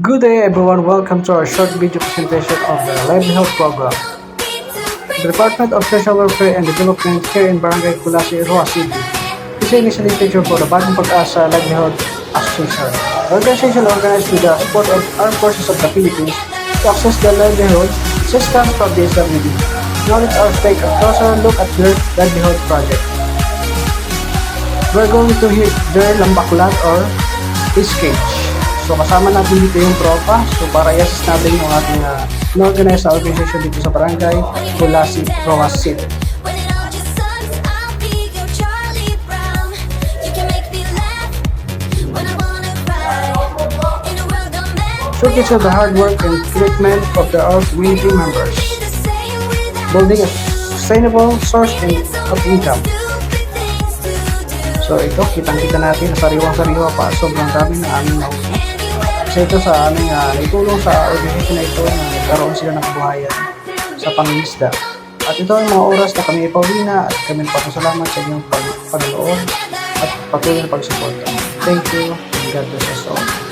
Good day everyone, welcome to our short video presentation of the Livelihood Program. The Department of Social Welfare and Development here in Barangay Kulasi, Roa City is an initiative for the Bagong Pag-asa Livelihood Association. The organization organized with the support of Armed Forces of the Philippines to access the livelihood systems from the SWD. Now let us all take a closer look at their livelihood project. We're going to hear their lambaklat or sketch. So kasama natin dito yung tropa. So para i-assist natin yung ating uh, organized na organization dito sa barangay Kulasi, Rojas City. When it all just sucks, I'll be your Charlie Brown. You can make me laugh when I wanna cry. In a world of men, Showcase of the hard work and commitment of the our community members. Building a sustainable source of income. So ito, kitang-kita natin, sariwang-sariwa pa. Sobrang dami na aming. Kasi ito sa aming uh, naitulong sa organization na ito na nagkaroon sila ng kabuhayan sa pangingisda. At ito ang mga oras na kami ipauwi na at kami nagpapasalamat sa inyong pag- panonood at patuloy na pagsuporta. Thank you God bless us all.